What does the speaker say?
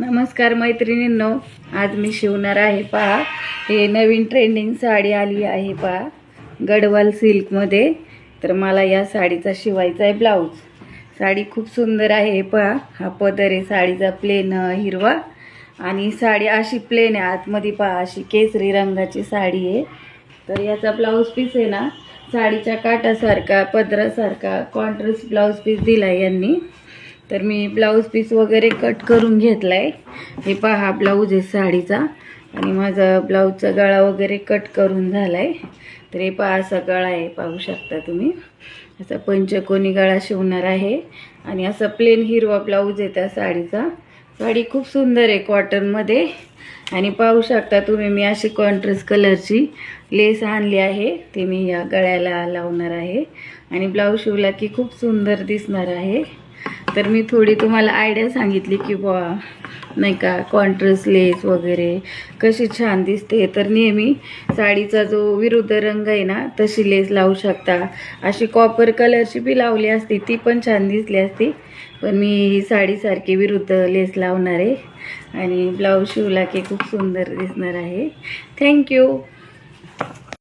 नमस्कार मैत्रिणींनो आज मी शिवणार आहे पहा. हे नवीन ट्रेंडिंग साडी आली आहे पहा. गडवाल सिल्कमध्ये तर मला या साडीचा शिवायचा आहे ब्लाऊज साडी खूप सुंदर आहे हे पहा. हा पदर आहे साडीचा प्लेन हिरवा. आणि साडी अशी प्लेन आहे. आतमध्ये पहा अशी केसरी रंगाची साडी आहे. तर याचा ब्लाऊज पीस आहे ना साडीच्या काटासारखा पदरासारखा कॉन्ट्रास्ट ब्लाऊज पीस दिला यांनी. तर मी ब्लाऊज पीस वगैरे कट करून घेतला आहे हे पहा ब्लाऊज आहे साडीचा. आणि माझा ब्लाऊजचा गळा वगैरे कट करून झाला आहे तर हे पहा असा गळा आहे पाहू शकता तुम्ही. असा पंचकोनी गळा शिवणार आहे. आणि असा प्लेन हिरवा ब्लाऊज आहे त्या साडीचा. साडी खूप सुंदर आहे कॉटनमध्ये आणि पाहू शकता तुम्ही मी अशी कॉन्ट्रास्ट कलरची लेस आणली आहे. ती मी या गळ्याला लावणार आहे. आणि ब्लाऊज शिवला की खूप सुंदर दिसणार आहे. तर मी थोडी तुम्हाला आयडिया सांगितली की बुवा नाही का कॉन्ट्रस लेस वगैरे कशी छान दिसते. तर नेहमी साडीचा जो विरुद्ध रंग आहे ना तशी लेस लावू शकता. अशी कॉपर कलरची बी लावली असती ती पण छान दिसली असती. पण मी ही साडीसारखी विरुद्ध लेस लावणार आहे. आणि ब्लाऊज शिवला की खूप सुंदर दिसणार आहे. थँक्यू